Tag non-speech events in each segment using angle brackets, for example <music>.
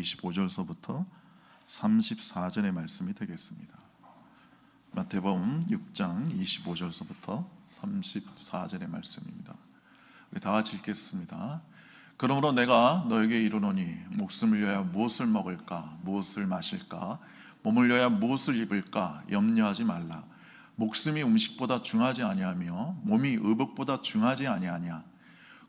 25절서부터 34절의 말씀이 되겠습니다. 마태복음 6장 25절서부터 34절의 말씀입니다. 우리 다 같이 읽겠습니다. 그러므로 내가 너에게 이르노니 목숨을 위하여 무엇을 먹을까 무엇을 마실까 몸을 위하여 무엇을 입을까 염려하지 말라. 목숨이 음식보다 중하지 아니하며 몸이 의복보다 중하지 아니하냐.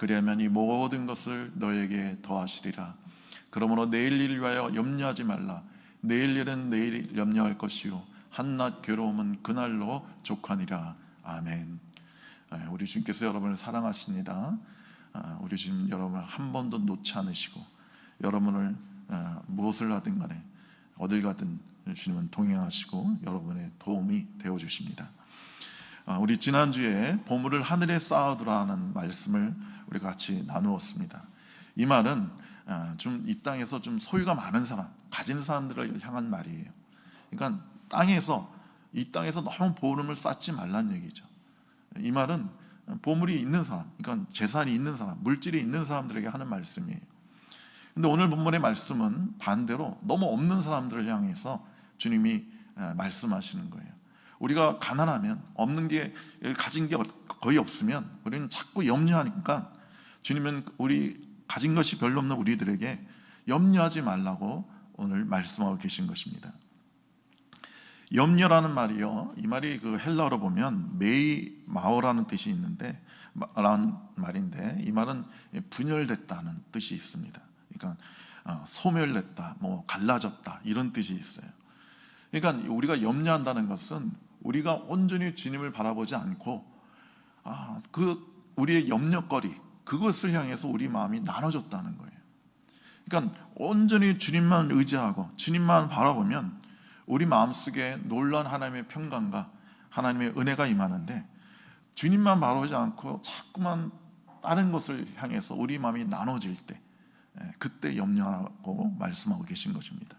그리하면 이 모든 것을 너에게 더하시리라. 그러므로 내일 일을 위하여 염려하지 말라. 내일 일은 내일 염려할 것이요. 한낱 괴로움은 그날로 족하니라. 아멘. 예, 우리 주님께서 여러분을 사랑하십니다. 아, 우리 주님 여러분을 한 번도 놓지 않으시고 여러분을 아, 무엇을 하든 간에 어딜 가든 주님은 동행하시고 여러분의 도움이 되어 주십니다. 아, 우리 지난주에 보물을 하늘에 쌓아두라는 말씀을 우리 같이 나누었습니다. 이 말은 아, 좀이 땅에서 좀 소유가 많은 사람, 가진 사람들을 향한 말이에요. 그러니까 땅에서 이 땅에서 너무 보물을 쌓지 말란 얘기죠. 이 말은 보물이 있는 사람, 그러니까 재산이 있는 사람, 물질이 있는 사람들에게 하는 말씀이에요. 근데 오늘 본문의 말씀은 반대로 너무 없는 사람들을 향해서 주님이 아, 말씀하시는 거예요. 우리가 가난하면 없는 게 가진 게 거의 없으면 우리는 자꾸 염려하니까 주님은 우리 가진 것이 별로 없는 우리들에게 염려하지 말라고 오늘 말씀하고 계신 것입니다. 염려라는 말이요. 이 말이 그 헬라어로 보면 메이 마오라는 뜻이 있는데 라는 말인데 이 말은 분열됐다는 뜻이 있습니다. 그러니까 어, 소멸됐다, 뭐 갈라졌다 이런 뜻이 있어요. 그러니까 우리가 염려한다는 것은 우리가 온전히 주님을 바라보지 않고 아, 그 우리의 염려거리 그것을 향해서 우리 마음이 나눠졌다는 거예요. 그러니까 온전히 주님만 의지하고 주님만 바라보면 우리 마음속에 놀란 하나님의 평강과 하나님의 은혜가 임하는데 주님만 바라보지 않고 자꾸만 다른 것을 향해서 우리 마음이 나눠질 때 예, 그때 염려하라고 말씀하고 계신 것입니다.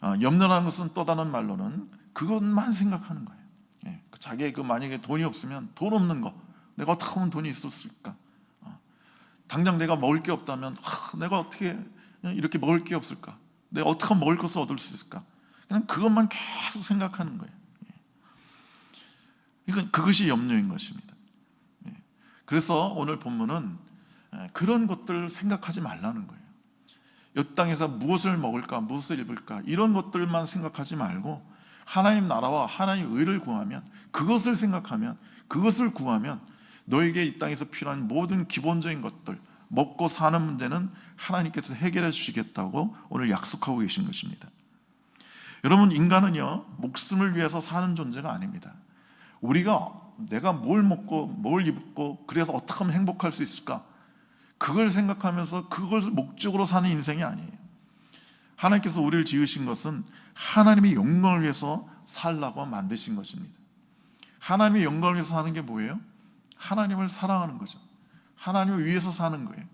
어, 염려라는 것은 또 다른 말로는 그것만 생각하는 거예요. 예, 자기의 그 만약에 돈이 없으면 돈 없는 거 내가 어떻게 하면 돈이 있었을까? 어, 당장 내가 먹을 게 없다면 하, 내가 어떻게 이렇게 먹을 게 없을까? 내가 어떻게 먹을 것을 얻을 수 있을까? 그냥 그것만 계속 생각하는 거예요. 예. 이건 그것이 염려인 것입니다. 예. 그래서 오늘 본문은 예, 그런 것들을 생각하지 말라는 거예요. 이 땅에서 무엇을 먹을까, 무엇을 입을까 이런 것들만 생각하지 말고 하나님 나라와 하나님 의를 구하면 그것을 생각하면 그것을 구하면 너에게 이 땅에서 필요한 모든 기본적인 것들 먹고 사는 문제는 하나님께서 해결해 주시겠다고 오늘 약속하고 계신 것입니다. 여러분 인간은요 목숨을 위해서 사는 존재가 아닙니다. 우리가 내가 뭘 먹고 뭘 입고 그래서 어떻게 하면 행복할 수 있을까? 그걸 생각하면서 그걸 목적으로 사는 인생이 아니에요. 하나님께서 우리를 지으신 것은 하나님의 영광을 위해서 살라고 만드신 것입니다. 하나님의 영광을 위해서 사는 게 뭐예요? 하나님을 사랑하는 거죠. 하나님을 위해서 사는 거예요.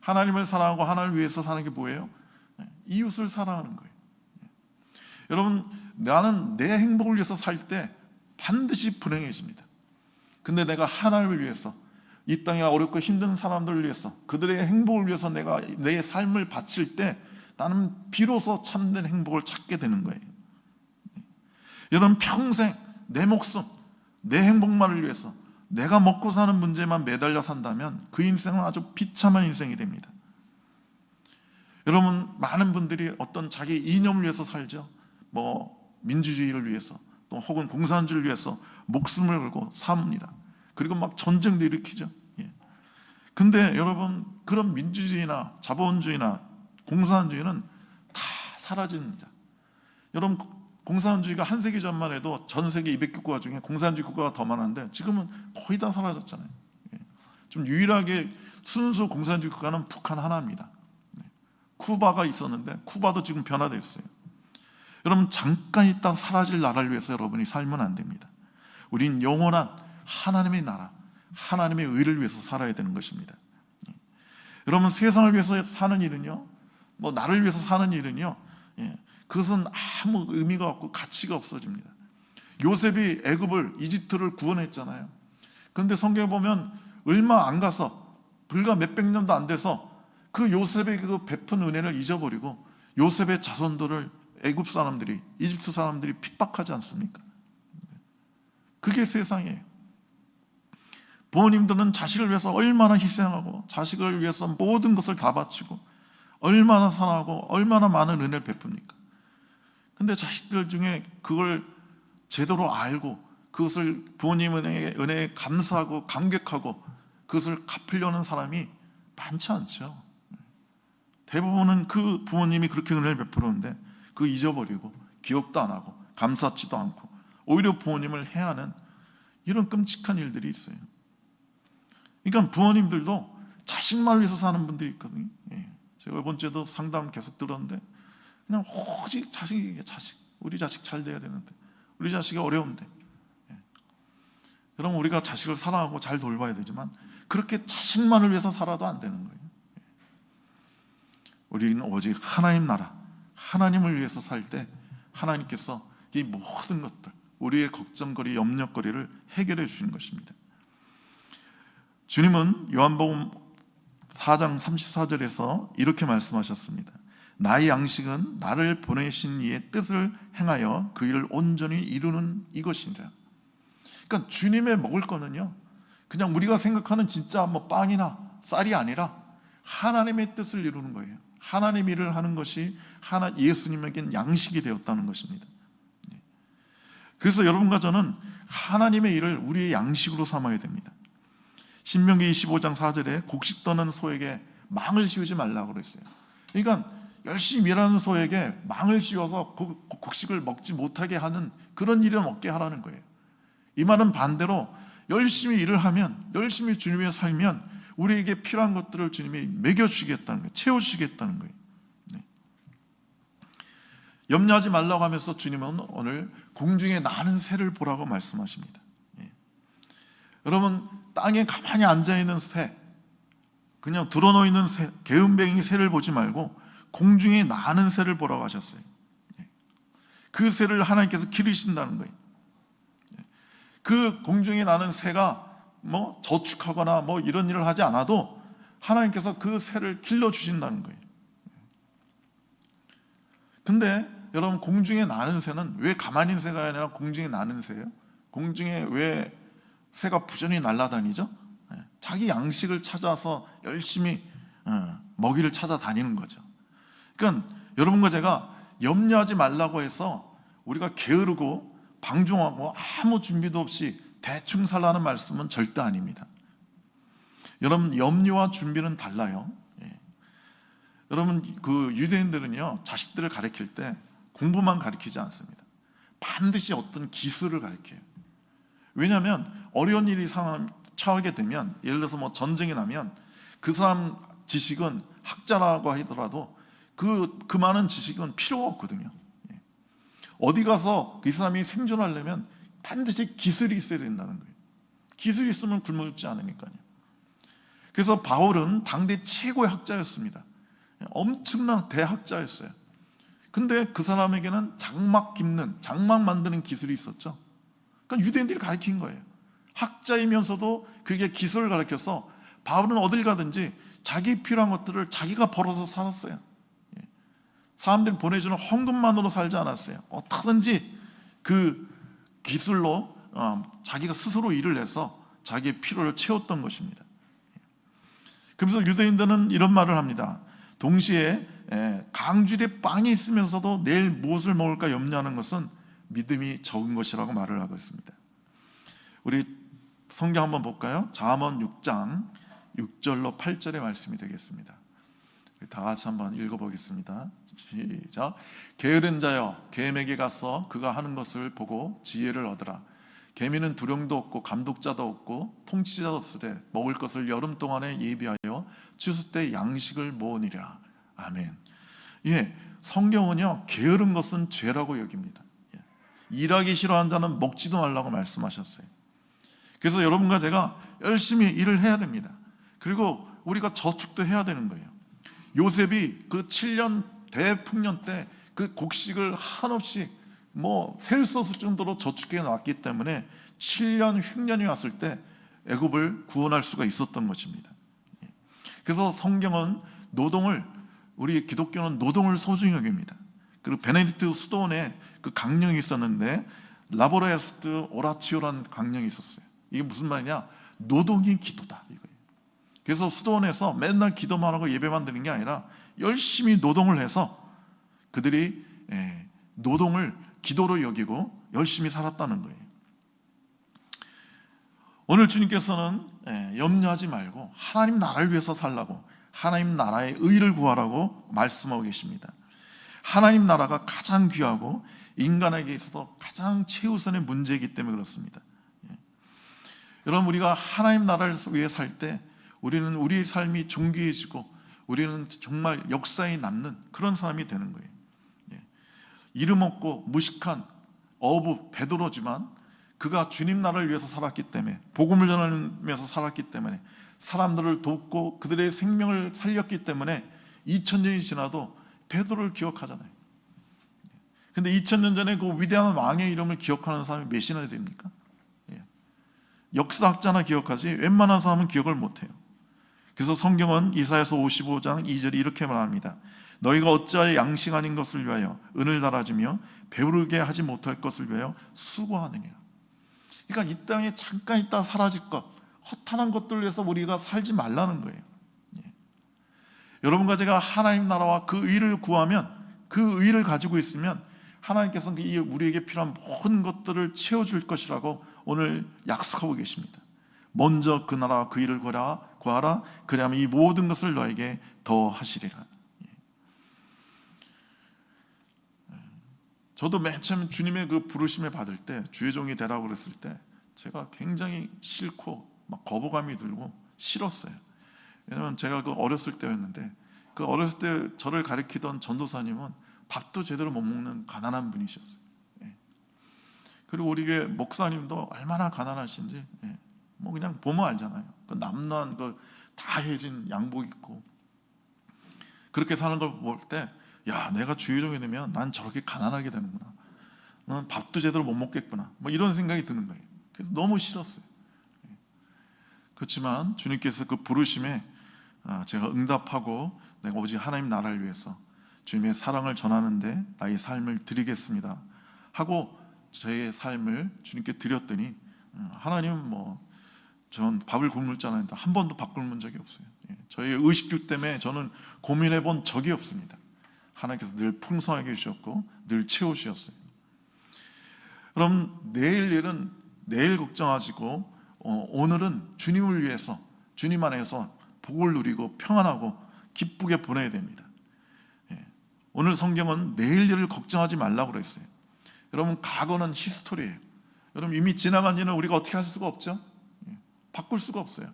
하나님을 사랑하고 하나님을 위해서 사는 게 뭐예요? 네, 이웃을 사랑하는 거예요. 네. 여러분, 나는 내 행복을 위해서 살 때 반드시 불행해집니다. 근데 내가 하나님을 위해서 이 땅에 어렵고 힘든 사람들을 위해서 그들의 행복을 위해서 내가 내 삶을 바칠 때 나는 비로소 참된 행복을 찾게 되는 거예요. 여러분 평생 내 목숨, 내 행복만을 위해서 내가 먹고 사는 문제만 매달려 산다면 그 인생은 아주 비참한 인생이 됩니다. 여러분 많은 분들이 어떤 자기 이념을 위해서 살죠. 뭐 민주주의를 위해서 또 혹은 공산주의를 위해서 목숨을 걸고 싸웁니다. 그리고 막 전쟁도 일으키죠. 예. 근데 여러분 그런 민주주의나 자본주의나 공산주의는 다 사라집니다. 여러분 공산주의가 한 세기 전만 해도 전 세계 200개 국가 중에 공산주의 국가가 더 많은데 지금은 거의 다 사라졌잖아요. 예. 좀 유일하게 순수 공산주의 국가는 북한 하나입니다. 네. 쿠바가 있었는데 쿠바도 지금 변화됐어요. 여러분 잠깐 있다 사라질 나라를 위해서 여러분이 살면 안 됩니다. 우린 영원한 하나님의 나라, 하나님의 의를 위해서 살아야 되는 것입니다. 예. 여러분 세상을 위해서 사는 일은요, 뭐 나를 위해서 사는 일은요, 예, 그것은 아무 의미가 없고 가치가 없어집니다. 요셉이 애굽을 이집트를 구원했잖아요. 그런데 성경에 보면 얼마 안 가서 불과 몇백 년도 안 돼서 그 요셉의 그 베푼 은혜를 잊어버리고 요셉의 자손들을 애굽 사람들이 이집트 사람들이 핍박하지 않습니까? 그게 세상이에요. 부모님들은 자식을 위해서 얼마나 희생하고 자식을 위해서 모든 것을 다 바치고 얼마나 사랑하고 얼마나 많은 은혜를 베풉니까? 근데 자식들 중에 그걸 제대로 알고 그것을 부모님의 은혜에 감사하고 감격하고 그것을 갚으려는 사람이 많지 않죠. 대부분은 그 부모님이 그렇게 은혜를 베풀었는데 그 잊어버리고 기억도 안 하고 감사치도 않고 오히려 부모님을 해하는 이런 끔찍한 일들이 있어요. 그러니까 부모님들도 자식만을 위해서 사는 분들이 있거든요. 예. 제가 이번 주에도 상담 계속 들었는데 그냥 오직 자식에게 자식 우리 자식 잘 돼야 되는데 우리 자식이 어려운데 예. 여러분 우리가 자식을 사랑하고 잘 돌봐야 되지만 그렇게 자식만을 위해서 살아도 안 되는 거예요. 예. 우리는 오직 하나님 나라 하나님을 위해서 살 때 하나님께서 이 모든 것들 우리의 걱정거리 염려거리를 해결해 주시는 것입니다. 주님은 요한복음 4장 34절에서 이렇게 말씀하셨습니다. 나의 양식은 나를 보내신 이의 뜻을 행하여 그 일을 온전히 이루는 이것이니라. 그러니까 주님의 먹을 거는요. 그냥 우리가 생각하는 진짜 뭐 빵이나 쌀이 아니라 하나님의 뜻을 이루는 거예요. 하나님 일을 하는 것이 하나 예수님에겐 양식이 되었다는 것입니다. 그래서 여러분과 저는 하나님의 일을 우리의 양식으로 삼아야 됩니다. 신명기 25장 4절에 곡식 떠는 소에게 망을 씌우지 말라고 그랬어요. 그러니까 열심히 일하는 소에게 망을 씌워서 곡식을 먹지 못하게 하는 그런 일은 없게 하라는 거예요. 이 말은 반대로 열심히 일을 하면 열심히 주님의 살면 우리에게 필요한 것들을 주님이 먹여주시겠다는 거예요. 채워주시겠다는 거예요. 네. 염려하지 말라고 하면서 주님은 오늘 공중에 나는 새를 보라고 말씀하십니다. 예. 여러분 땅에 가만히 앉아 있는 새, 그냥 드러놓 있는 새, 개은뱅이 새를 보지 말고 공중에 나는 새를 보라고 하셨어요. 예. 그 새를 하나님께서 기르신다는 거예요. 예. 그 공중에 나는 새가 뭐 저축하거나 뭐 이런 일을 하지 않아도 하나님께서 그 새를 길러 주신다는 거예요. 근데 여러분 공중에 나는 새는 왜 가만히 있는 새가 아니라 공중에 나는 새예요? 공중에 왜 새가 부전히 날아다니죠? 예, 자기 양식을 찾아서 열심히 어, 먹이를 찾아 다니는 거죠. 그러니까 여러분과 제가 염려하지 말라고 해서 우리가 게으르고 방종하고 아무 준비도 없이 대충 살라는 말씀은 절대 아닙니다. 여러분 염려와 준비는 달라요. 예. 여러분 그 유대인들은요 자식들을 가르칠 때 공부만 가르치지 않습니다. 반드시 어떤 기술을 가르쳐요. 왜냐하면 어려운 일이 상황 처하게 되면 예를 들어서 뭐 전쟁이 나면 그 사람 지식은 학자라고 하더라도 그, 그 많은 지식은 필요가 없거든요. 예. 어디 가서 그 사람이 생존하려면 반드시 기술이 있어야 된다는 거예요. 기술이 있으면 굶어 죽지 않으니까요. 그래서 바울은 당대 최고의 학자였습니다. 엄청난 대학자였어요. 근데 그 사람에게는 장막 깁는, 장막 만드는 기술이 있었죠. 그러니까 유대인들이 가르친 거예요. 학자이면서도 그게 기술을 가르쳐서 바울은 어딜 가든지 자기 필요한 것들을 자기가 벌어서 살았어요. 예. 사람들이 보내주는 헌금만으로 살지 않았어요. 어떻게든지 그 기술로 어, 자기가 스스로 일을 해서 자기의 필요를 채웠던 것입니다. 그래서 유대인들은 이런 말을 합니다. 동시에 강줄에 빵이 있으면서도 내일 무엇을 먹을까 염려하는 것은 믿음이 적은 것이라고 말을 하고 있습니다. 우리 성경 한번 볼까요? 잠언 6장 6절로 8절의 말씀이 되겠습니다. 다 같이 한번 읽어보겠습니다. 시작. 게으른 자여, 개에게 가서 그가 하는 것을 보고 지혜를 얻으라. 개미는 두령도 없고 감독자도 없고 통치자도 없으되 먹을 것을 여름 동안에 예비하여 추수 때 양식을 모으니라. 아멘. 예, 성경은요 게으른 것은 죄라고 여깁니다. 예. 일하기 싫어하는 자는 먹지도 말라고 말씀하셨어요. 그래서 여러분과 제가 열심히 일을 해야 됩니다. 그리고 우리가 저축도 해야 되는 거예요. 요셉이 그 7년 대풍년 때 그 곡식을 한없이 뭐 셀 수 없을 정도로 저축해 놨기 때문에 7년 흉년이 왔을 때 애굽을 구원할 수가 있었던 것입니다. 그래서 성경은 노동을 우리 기독교는 노동을 소중히 여깁니다. 그리고 베네딕트 수도원에 그 강령이 있었는데 라보레스트 오라치오라는 강령이 있었어요. 이게 무슨 말이냐? 노동이 기도다 이거예요. 그래서 수도원에서 맨날 기도만 하고 예배만 드리는 게 아니라 열심히 노동을 해서 그들이 예, 노동을 기도로 여기고 열심히 살았다는 거예요. 오늘 주님께서는 예, 염려하지 말고 하나님 나라를 위해서 살라고 하나님 나라의 의를 구하라고 말씀하고 계십니다. 하나님 나라가 가장 귀하고 인간에게 있어서 가장 최우선의 문제이기 때문에 그렇습니다. 예. 여러분 우리가 하나님 나라를 위해 살 때 우리는 우리의 삶이 존귀해지고 우리는 정말 역사에 남는 그런 사람이 되는 거예요. 예. 이름 없고 무식한 어부 베드로지만 그가 주님 나라를 위해서 살았기 때문에 복음을 전하면서 살았기 때문에 사람들을 돕고 그들의 생명을 살렸기 때문에 2000년이 지나도 베드로를 기억하잖아요. 근데 2000년 전에 그 위대한 왕의 이름을 기억하는 사람이 몇이나 됩니까? 예. 역사학자나 기억하지 웬만한 사람은 기억을 못 해요. 그래서 성경은 이사야서 55장 2절이 이렇게 말합니다. 너희가 어찌하여 양식 아닌 것을 위하여 은을 달아주며 배부르게 하지 못할 것을 위하여 수고하느냐. 그러니까 이 땅에 잠깐 있다 사라질 것, 허탄한 것들 위해서 우리가 살지 말라는 거예요. 예. 여러분과 제가 하나님 나라와 그 의를 구하면 그 의를 가지고 있으면 하나님께서는 이 우리에게 필요한 모든 것들을 채워줄 것이라고 오늘 약속하고 계십니다. 먼저 그 나라와 그 일을 구하라, 구하라. 그리하면 이 모든 것을 너에게 더 하시리라. 예. 저도 맨 처음 주님의 그 부르심에 받을 때 주의 종이 되라고 그랬을 때 제가 굉장히 싫고 막 거부감이 들고 싫었어요. 왜냐면 제가 그 어렸을 때였는데 그 어렸을 때 저를 가리키던 전도사님은 밥도 제대로 못 먹는 가난한 분이셨어요. 예. 그리고 우리 목사님도 얼마나 가난하신지 예. 뭐 그냥 보면 알잖아요. 그 남난 그다 해진 양복 입고 그렇게 사는 걸 볼 때, 야 내가 주의종이 되면 난 저렇게 가난하게 되는구나. 난 밥도 제대로 못 먹겠구나. 뭐 이런 생각이 드는 거예요. 그래서 너무 싫었어요. 예. 그렇지만 주님께서 그 부르심에 아, 제가 응답하고 내가 오직 하나님 나라를 위해서 주님의 사랑을 전하는데 나의 삶을 드리겠습니다. 하고 저의 삶을 주님께 드렸더니 어, 하나님은 뭐 전 밥을 굶을 줄 알았는데 한 번도 밥 굶은 적이 없어요. 예, 저의 의식주 때문에 저는 고민해 본 적이 없습니다. 하나님께서 늘 풍성하게 주셨고 늘 채우셨어요. 그럼 내일 일은 내일 걱정하시고 어, 오늘은 주님을 위해서 주님 안에서 복을 누리고 평안하고 기쁘게 보내야 됩니다. 예, 오늘 성경은 내일 일을 걱정하지 말라고 그랬어요. 여러분 과거는 히스토리예요. 여러분 이미 지나간 일은 우리가 어떻게 할 수가 없죠? 예, 바꿀 수가 없어요.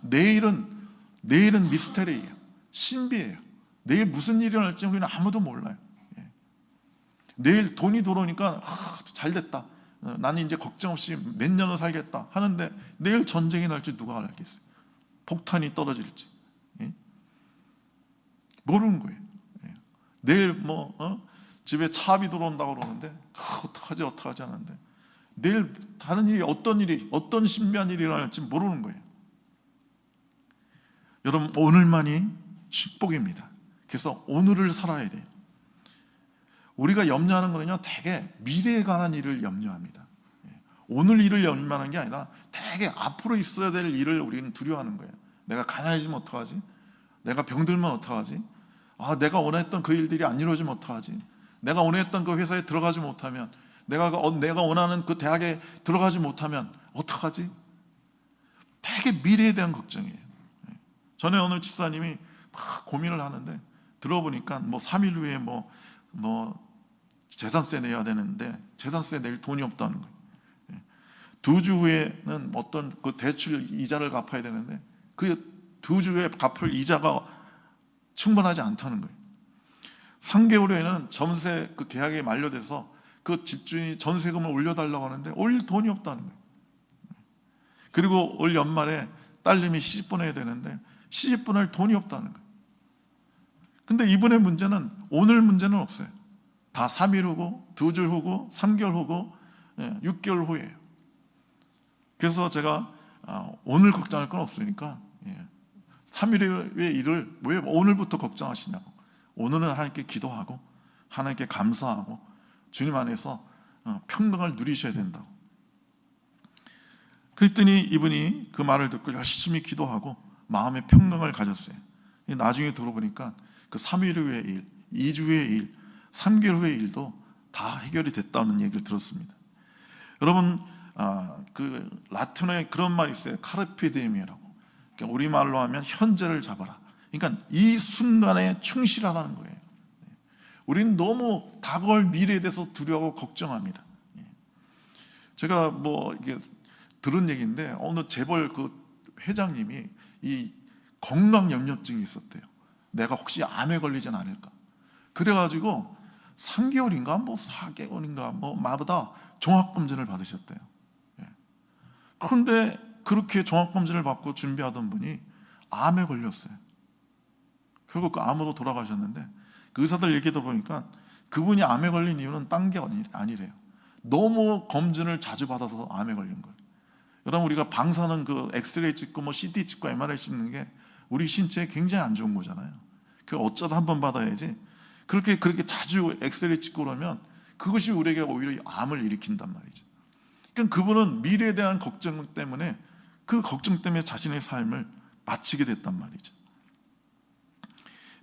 내일은 내일은 미스테리예요. 신비예요. 내일 무슨 일이 일어날지 우리는 아무도 몰라요. 예. 내일 돈이 들어오니까 아, 잘 됐다. 어, 나는 이제 걱정 없이 몇 년을 살겠다 하는데 내일 전쟁이 날지 누가 알겠어요? 폭탄이 떨어질지 예? 모르는 거예요. 예. 내일 뭐 어? 집에 차비 들어온다고 그러는데 아, 어떡하지 어떡하지 하는데 내일 다른 일이 어떤 일이 어떤 신비한 일이 일어날지 모르는 거예요. 여러분 오늘만이 축복입니다. 그래서 오늘을 살아야 돼요. 우리가 염려하는 거는요, 대개 미래에 관한 일을 염려합니다. 예. 오늘 일을 염려하는 게 아니라 대개 앞으로 있어야 될 일을 우리는 두려워하는 거예요. 내가 가난해지면 어떡하지? 내가 병들면 어떡하지? 아, 내가 원했던 그 일들이 안 이루어지면 어떡하지? 내가 원했던 그 회사에 들어가지 못하면 내가 그- 어, 내가 원하는 그 대학에 들어가지 못하면 어떡하지? 되게 미래에 대한 걱정이에요. 예. 전에 오늘 집사님이 막 고민을 하는데 들어보니까 뭐 3일 후에 뭐, 뭐 재산세 내야 되는데 재산세 낼 돈이 없다는 거예요. 예. 두주 후에는 어떤 그 대출 이자를 갚아야 되는데 그 두 주에 갚을 이자가 충분하지 않다는 거예요. 3개월 후에는 전세 그 계약에 만료돼서 그 집주인이 전세금을 올려달라고 하는데 올릴 돈이 없다는 거예요. 그리고 올 연말에 딸님이 시집 보내야 되는데 시집 보낼 돈이 없다는 거예요. 근데 이분의 문제는 오늘 문제는 없어요. 다 3일 후고 두주 후고 3개월 후고 예, 6개월 후예요. 그래서 제가 아, 오늘 걱정할 건 없으니까 예, 3일의 일을 왜 오늘부터 걱정하시냐고. 오늘은 하나님께 기도하고 하나님께 감사하고 주님 안에서 어, 평강을 누리셔야 된다고. 그랬더니 이분이 그 말을 듣고 열심히 기도하고 마음의 평강을 가졌어요. 나중에 들어보니까 그 3일 후의 일, 2주 후의 일, 3개월 후의 일도 다 해결이 됐다는 얘기를 들었습니다. 여러분, 아, 그 라틴어에 그런 말이 있어요. 카르페디엠이라고. 그러니까 우리 말로 하면 현재를 잡아라. 그러니까 이 순간에 충실하라는 거예요. 우리는 너무 다가올 미래에 대해서 두려워하고 걱정합니다. 예. 제가 뭐 이게 들은 얘기인데 어느 재벌 그 회장님이 이 건강 염려증이 있었대요. 내가 혹시 암에 걸리진 않을까? 그래가지고 3개월인가 뭐 4개월인가 뭐 마다 종합 검진을 받으셨대요. 예. 그런데 그렇게 종합 검진을 받고 준비하던 분이 암에 걸렸어요. 결국 그 암으로 돌아가셨는데 그 의사들 얘기 들어보니까 그분이 암에 걸린 이유는 딴 게 아니래요. 너무 검진을 자주 받아서 암에 걸린 거예요. 여러분 우리가 방사능 그 엑스레이 찍고 뭐 CT 찍고 MRI 찍는 게 우리 신체에 굉장히 안 좋은 거잖아요. 그 어쩌다 한 번 받아야지. 그렇게 그렇게 자주 엑스레이 찍고 그러면 그것이 우리에게 오히려 암을 일으킨단 말이죠. 그러니까 그분은 미래에 대한 걱정 때문에 그 걱정 때문에 자신의 삶을 마치게 됐단 말이죠.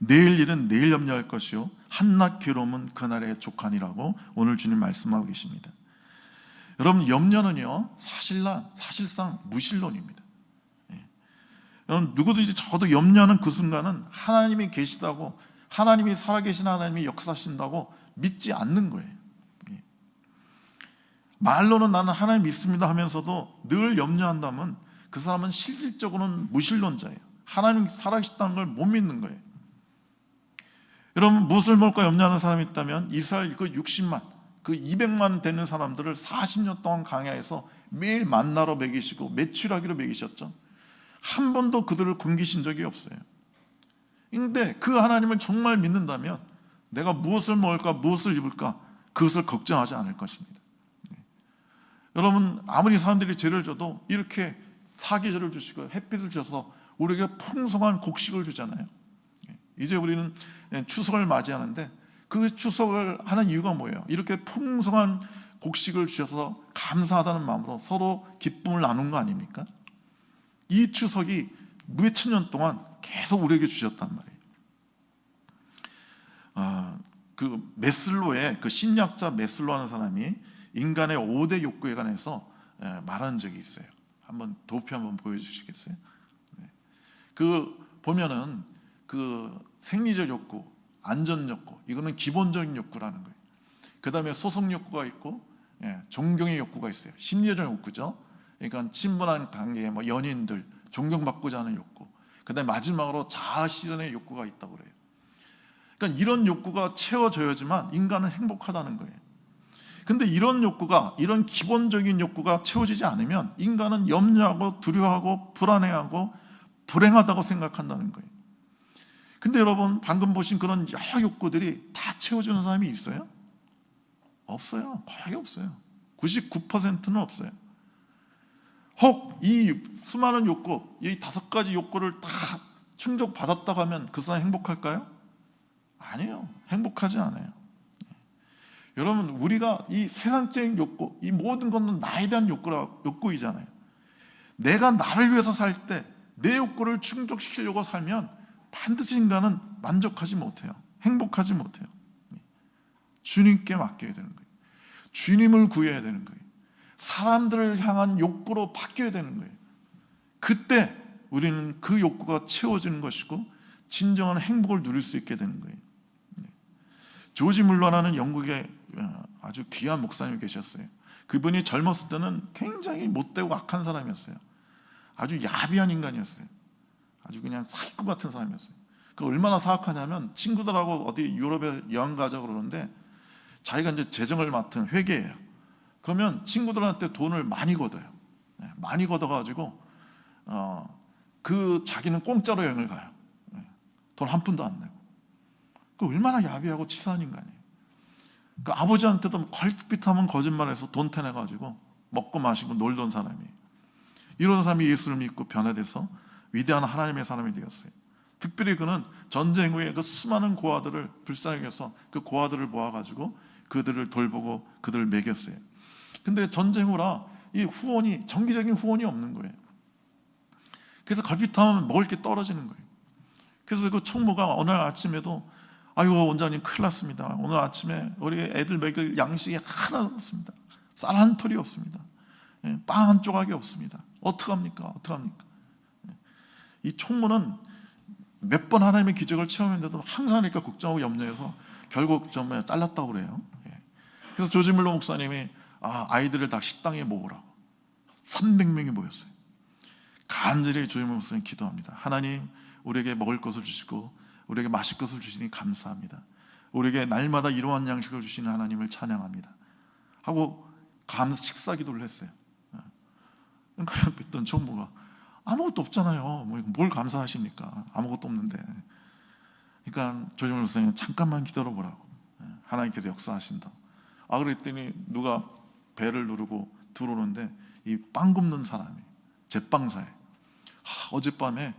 내일 일은 내일 염려할 것이요 한낱 괴로움은 그날의 족하니라고 오늘 주님 말씀하고 계십니다. 여러분 염려는요 사실상 사실상 무신론입니다. 예. 여러분 누구든지 저도 염려하는 그 순간은 하나님이 계시다고 하나님이 살아계신 하나님이 역사하신다고 믿지 않는 거예요. 예. 말로는 나는 하나님 믿습니다 하면서도 늘 염려한다면 그 사람은 실질적으로는 무신론자예요. 하나님 살아계시다는 걸 못 믿는 거예요. 여러분 무엇을 먹을까 염려하는 사람이 있다면 이스라엘 그 60만 그 200만 되는 사람들을 40년 동안 강야에서 매일 만나러 먹이시고 매출하기로 먹이셨죠. 한 번도 그들을 굶기신 적이 없어요. 근데 그 하나님을 정말 믿는다면 내가 무엇을 먹을까 무엇을 입을까 그것을 걱정하지 않을 것입니다. 네. 여러분 아무리 사람들이 죄를 져도 이렇게 사계절을 주시고 햇빛을 주셔서 우리에게 풍성한 곡식을 주잖아요. 이제 우리는 추석을 맞이하는데 그 추석을 하는 이유가 뭐예요? 이렇게 풍성한 곡식을 주셔서 감사하다는 마음으로 서로 기쁨을 나눈 거 아닙니까? 이 추석이 몇천 년 동안 계속 우리에게 주셨단 말이에요. 아, 그 메슬로의 그 심리학자 메슬로 하는 사람이 인간의 5대 욕구에 관해서 예, 말한 적이 있어요. 한번 도표 한번 보여주시겠어요? 네. 그 보면은 그 생리적 욕구, 안전 욕구, 이거는 기본적인 욕구라는 거예요. 그 다음에 소속 욕구가 있고, 예, 존경의 욕구가 있어요. 심리적 욕구죠. 그러니까 친분한 관계, 뭐 연인들, 존경받고자 하는 욕구. 그 다음에 마지막으로 자아 실현의 욕구가 있다고 그래요. 그러니까 이런 욕구가 채워져야지만 인간은 행복하다는 거예요. 근데 이런 욕구가, 이런 기본적인 욕구가 채워지지 않으면 인간은 염려하고 두려워하고 불안해하고 불행하다고 생각한다는 거예요. 근데 여러분 방금 보신 그런 여러 욕구들이 다 채워주는 사람이 있어요? 없어요. 거의 없어요. 99%는 없어요. 혹 이 수많은 욕구, 이 다섯 가지 욕구를 다 충족받았다고 하면 그 사람 행복할까요? 아니에요. 행복하지 않아요. 여러분 우리가 이 세상적인 욕구, 이 모든 것은 나에 대한 욕구라 욕구이잖아요. 내가 나를 위해서 살 때 내 욕구를 충족시키려고 살면 반드시 인간은 만족하지 못해요. 행복하지 못해요. 주님께 맡겨야 되는 거예요. 주님을 구해야 되는 거예요. 사람들을 향한 욕구로 바뀌어야 되는 거예요. 그때 우리는 그 욕구가 채워지는 것이고 진정한 행복을 누릴 수 있게 되는 거예요. 네. 조지 물러라는 영국의 어, 아주 귀한 목사님이 계셨어요. 그분이 젊었을 때는 굉장히 못되고 악한 사람이었어요. 아주 야비한 인간이었어요. 아주 그냥 사기꾼 같은 사람이었어요. 그 얼마나 사악하냐면 친구들하고 어디 유럽에 여행 가자 그러는데 자기가 이제 재정을 맡은 회계예요. 그러면 친구들한테 돈을 많이 걷어요. 네, 많이 걷어가지고 어, 그 자기는 공짜로 여행을 가요. 돈 한 푼도 안 내고. 그 얼마나 야비하고 치사한 인간이에요. 그 아버지한테도 걸핏하면 거짓말해서 돈 태내가지고 먹고 마시고 놀던 사람이. 이런 사람이 예수를 믿고 변화돼서 위대한 하나님의 사람이 되었어요. 특별히 그는 전쟁 후에 그 수많은 고아들을 불쌍히 해서 그 고아들을 모아가지고 그들을 돌보고 그들을 먹였어요. 근데 전쟁 후라 이 후원이 정기적인 후원이 없는 거예요. 그래서 걸핏하면 먹을 게 떨어지는 거예요. 그래서 그 총무가 어느 아침에도 아이고 원장님 큰일 났습니다. 오늘 아침에 우리 애들 먹일 양식이 하나도 없습니다. 쌀 한 톨이 없습니다. 예, 빵한 조각이 없습니다. 어떡합니까? 어떡합니까? 예. 이 총무는 몇 번 하나님의 기적을 체험했는데도 항상 그러니까 걱정하고 염려해서 결국 좀 잘랐다고 그래요. 예. 그래서 조지물로 목사님이 아, 아이들을 다 식당에 모으라고 300명이 모였어요. 간절히 조지물로 목사님 기도합니다. 하나님 우리에게 먹을 것을 주시고 우리에게 마실 것을 주시니 감사합니다. 우리에게 날마다 이러한 양식을 주시는 하나님을 찬양합니다. 하고 감 식사 기도를 했어요. 그러니까 <laughs> 옆에 총무가 아무것도 없잖아요. 뭐뭘 감사하십니까? 아무것도 없는데. 그러니까 조정일 목사님 잠깐만 기다려 보라고. 하나님께서 역사하신다. 아 그랬더니 누가 배를 누르고 들어오는데 이 빵 굽는 사람이 제빵사에 아, 어젯밤에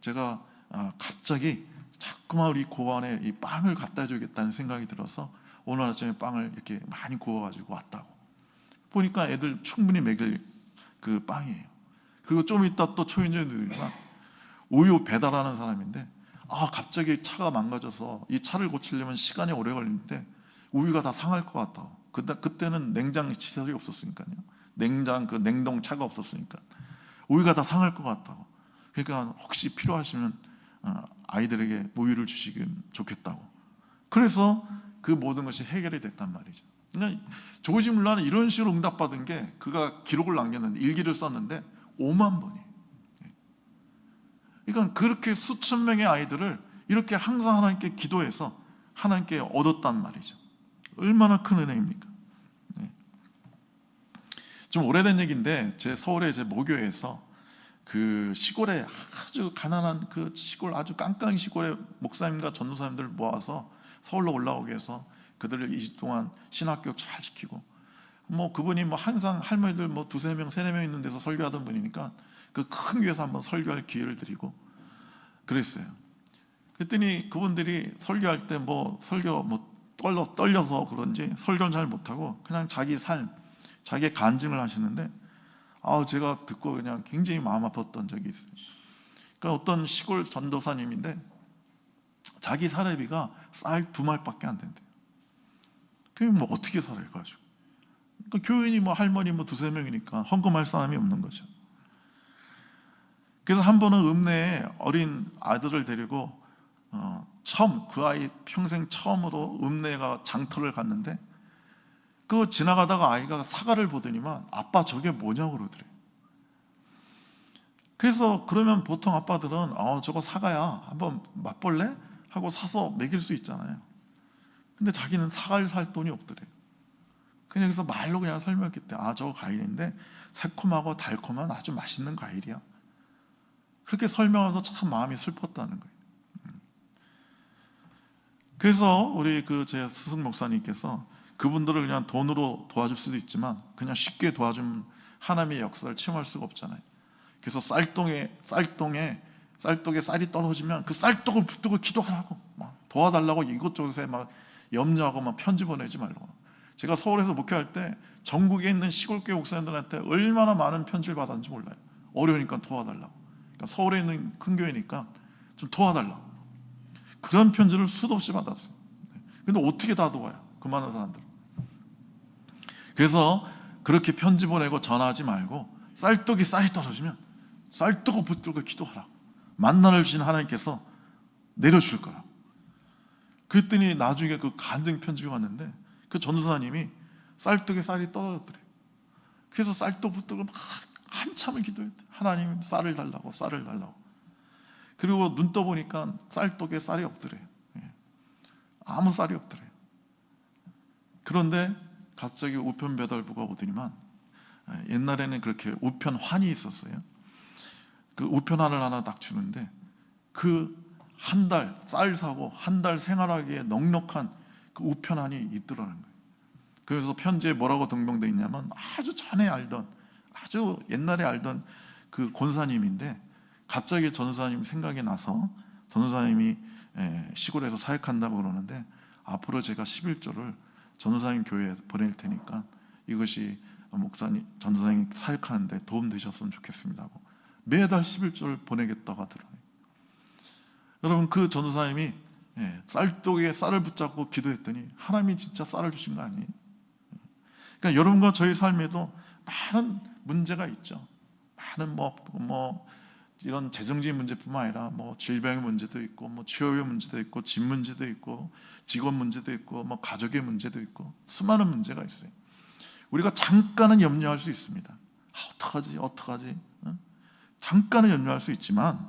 제가 아, 갑자기 자꾸만 우리 고안에 이 빵을 갖다 줘야겠다는 생각이 들어서 오늘 아침에 빵을 이렇게 많이 구워가지고 왔다고. 보니까 애들 충분히 먹일 그 빵이에요. 그리고 좀 이따 또 초인종들이가 우유 배달하는 사람인데 아 갑자기 차가 망가져서 이 차를 고치려면 시간이 오래 걸리는데 우유가 다 상할 것 같다. 그때 그때는 냉장 시설이 없었으니까요. 냉장 그 냉동 차가 없었으니까 우유가 다 상할 것 같다고. 그러니까 혹시 필요하시면 어, 아이들에게 우유를 주시면 좋겠다고. 그래서 그 모든 것이 해결이 됐단 말이죠. 그냥 조지 물라는 이런 식으로 응답받은 게 그가 기록을 남겼는데 일기를 썼는데 5만 번이. 그러니까 그렇게 수천 명의 아이들을 이렇게 항상 하나님께 기도해서 하나님께 얻었단 말이죠. 얼마나 큰 은혜입니까? 네. 좀 오래된 얘기인데 제 서울의 제 모교에서 그 시골에 아주 가난한 그 시골 아주 깡깡 시골의 목사님과 전도사님들 모아서 서울로 올라오게 해서 그들을 2주 동안 신학교육 잘 시키고 뭐 그분이 뭐 항상 할머니들 뭐 두세 명, 세네 명 있는 데서 설교하던 분이니까 그 큰 교회에서 한번 설교할 기회를 드리고 그랬어요. 그랬더니 그분들이 설교할 때 뭐 설교 뭐 떨려 떨려서 그런지 설교는 잘 못하고 그냥 자기 삶, 자기의 간증을 하시는데 아 제가 듣고 그냥 굉장히 마음 아팠던 적이 있어요. 그러니까 어떤 시골 전도사님인데 자기 사례비가 쌀 두 말밖에 안 된대요. 그럼 뭐 어떻게 살아요, 가지고? 그러니까 교인이 뭐 할머니 뭐 두세 명이니까 헌금할 사람이 없는 거죠. 그래서 한 번은 읍내에 어린 아들을 데리고 어, 처음 그 아이 평생 처음으로 읍내가 장터를 갔는데 그 지나가다가 아이가 사과를 보더니만 아빠 저게 뭐냐고 그러더래요. 그래서 그러면 보통 아빠들은 어 저거 사과야 한번 맛볼래? 하고 사서 먹일 수 있잖아요. 근데 자기는 사과를 살 돈이 없더래요. 그냥 그래서 말로 그냥 설명했기 때문에 아 저거 과일인데 새콤하고 달콤한 아주 맛있는 과일이야. 그렇게 설명해서 참 마음이 슬펐다는 거예요. 음. 그래서 우리 그 제 스승 목사님께서 그분들을 그냥 돈으로 도와줄 수도 있지만 그냥 쉽게 도와주면 하나님의 역사를 체험할 수가 없잖아요. 그래서 쌀똥에 쌀똥에 쌀떡에 쌀이 떨어지면 그 쌀떡을 붙들고 기도하라고 막 도와달라고 이곳저곳에 막 염려하고 막 편지 보내지 말고 제가 서울에서 목회할 때 전국에 있는 시골교회 목사님들한테 얼마나 많은 편지를 받았는지 몰라요. 어려우니까 도와달라고. 그러니까 서울에 있는 큰 교회니까 좀 도와달라고. 그런 편지를 수도 없이 받았어요. 근데 어떻게 다 도와요? 그 많은 사람들. 그래서 그렇게 편지 보내고 전화하지 말고 쌀떡이 쌀이 떨어지면 쌀떡을 붙들고 기도하라. 만나를 주신 하나님께서 내려줄 거라. 그랬더니 나중에 그 간증 편지가 왔는데 그 전도사님이 쌀떡에 쌀이 떨어졌더래. 그래서 쌀떡 붙들고 막 한참을 기도했대. 하나님 쌀을 달라고 쌀을 달라고. 그리고 눈 떠보니까 쌀떡에 쌀이 없더래. 예. 아무 쌀이 없더래. 그런데 갑자기 우편 배달부가 오더니만 예, 옛날에는 그렇게 우편 환이 있었어요. 그 우편 환을 하나 딱 주는데 그 한 달 쌀 사고 한 달 생활하기에 넉넉한 그 우편환이 있더라는 거예요. 그래서 편지에 뭐라고 등록돼 있냐면 아주 전에 알던 아주 옛날에 알던 그 권사님인데 갑자기 전사님 생각이 나서 전사님이 예, 시골에서 사역한다고 그러는데 앞으로 제가 11조를 전사님 교회에 보낼 테니까 이것이 목사님 전사님 사역하는데 도움 되셨으면 좋겠습니다 하고 매달 11조를 보내겠다고 하더라고요. 여러분 그 전도사님이 예, 쌀독에 쌀을 붙잡고 기도했더니 하나님이 진짜 쌀을 주신 거 아니에요? 그러니까 여러분과 저희 삶에도 많은 문제가 있죠. 많은 뭐, 뭐 이런 재정적인 문제뿐만 아니라 뭐 질병의 문제도 있고 뭐 취업의 문제도 있고 집 문제도 있고 직원 문제도 있고 뭐 가족의 문제도 있고 수많은 문제가 있어요. 우리가 잠깐은 염려할 수 있습니다. 아, 어떡하지? 어떡하지? 응? 잠깐은 염려할 수 있지만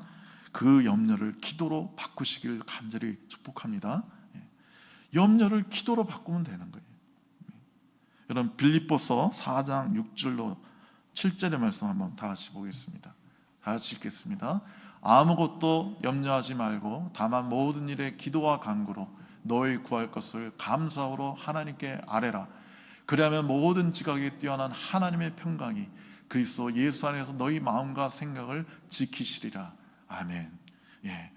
그 염려를 기도로 바꾸시길 간절히 축복합니다. 예. 염려를 기도로 바꾸면 되는 거예요. 예. 여러분 빌립보서 4장 6절로 7절의 말씀 한번 다 같이 보겠습니다. 다 같이 읽겠습니다. 아무것도 염려하지 말고 다만 모든 일에 기도와 간구로 너희 구할 것을 감사로 하나님께 아뢰라. 그리하면 모든 지각에 뛰어난 하나님의 평강이 그리스도 예수 안에서 너희 마음과 생각을 지키시리라. 아멘. 예.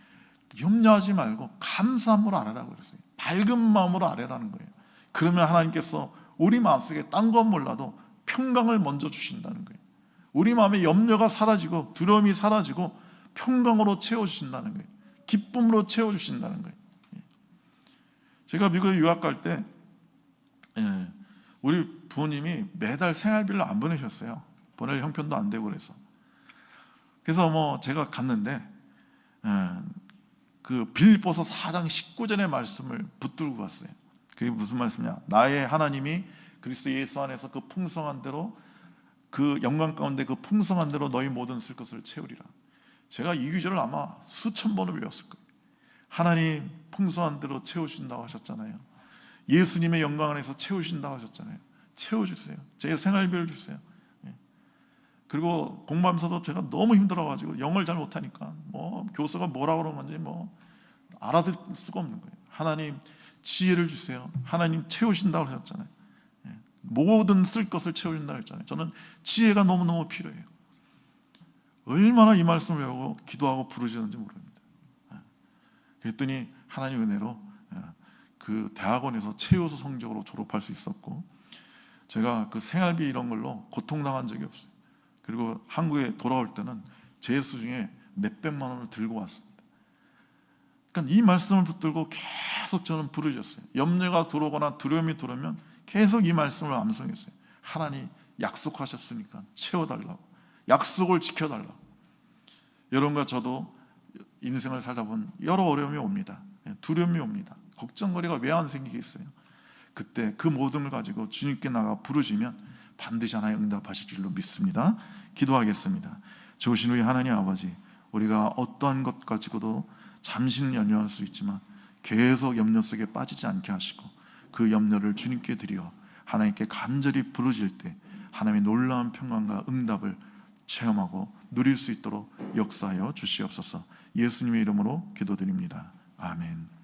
염려하지 말고 감사함으로 아뢰라고 그랬어요. 밝은 마음으로 아뢰라는 거예요. 그러면 하나님께서 우리 마음속에 딴 건 몰라도 평강을 먼저 주신다는 거예요. 우리 마음에 염려가 사라지고 두려움이 사라지고 평강으로 채워주신다는 거예요. 기쁨으로 채워주신다는 거예요. 예. 제가 미국에 유학 갈 때, 예, 우리 부모님이 매달 생활비를 안 보내셨어요. 보낼 형편도 안 되고 그래서. 그래서 뭐 제가 갔는데, 예, 그 빌보서 4장 19절의 말씀을 붙들고 갔어요. 그게 무슨 말씀이냐? 나의 하나님이 그리스도 예수 안에서 그 풍성한 대로 그 영광 가운데 그 풍성한 대로 너희 모든 쓸 것을 채우리라. 제가 이 구절을 아마 수천 번을 외웠을 거예요. 하나님 풍성한 대로 채우신다고 하셨잖아요. 예수님의 영광 안에서 채우신다고 하셨잖아요. 채워주세요. 제 생활비를 주세요. 예. 그리고 공부하면서도 제가 너무 힘들어가지고 영어를 잘 못하니까 뭐 교수가 뭐라 그런 건지 뭐 알아들 수가 없는 거예요. 하나님 지혜를 주세요. 하나님 채우신다고 하셨잖아요. 예. 모든 쓸 것을 채우신다고 했잖아요. 저는 지혜가 너무너무 필요해요. 얼마나 이 말씀을 외우고 기도하고 부르짖는지 모릅니다. 예. 그랬더니 하나님 은혜로 예, 그 대학원에서 최우수 성적으로 졸업할 수 있었고 제가 그 생활비 이런 걸로 고통당한 적이 없어요. 그리고 한국에 돌아올 때는 제 수중에 몇백만 원을 들고 왔습니다. 그러니까 이 말씀을 붙들고 계속 저는 부르짖었어요. 염려가 들어오거나 두려움이 들어오면 계속 이 말씀을 암송했어요. 하나님 약속하셨으니까 채워달라고. 약속을 지켜달라고. 여러분과 저도 인생을 살다 보면 여러 어려움이 옵니다. 두려움이 옵니다. 걱정거리가 왜 안 생기겠어요? 그때 그 모든 걸 가지고 주님께 나가 부르시면 반드시 하나님 응답하실 줄로 믿습니다. 기도하겠습니다. 좋으신 우리 하나님 아버지, 우리가 어떠한 것 가지고도 잠시는 염려할 수 있지만 계속 염려 속에 빠지지 않게 하시고 그 염려를 주님께 드려 하나님께 간절히 부르질 때 하나님의 놀라운 평강과 응답을 체험하고 누릴 수 있도록 역사하여 주시옵소서. 예수님의 이름으로 기도드립니다. 아멘.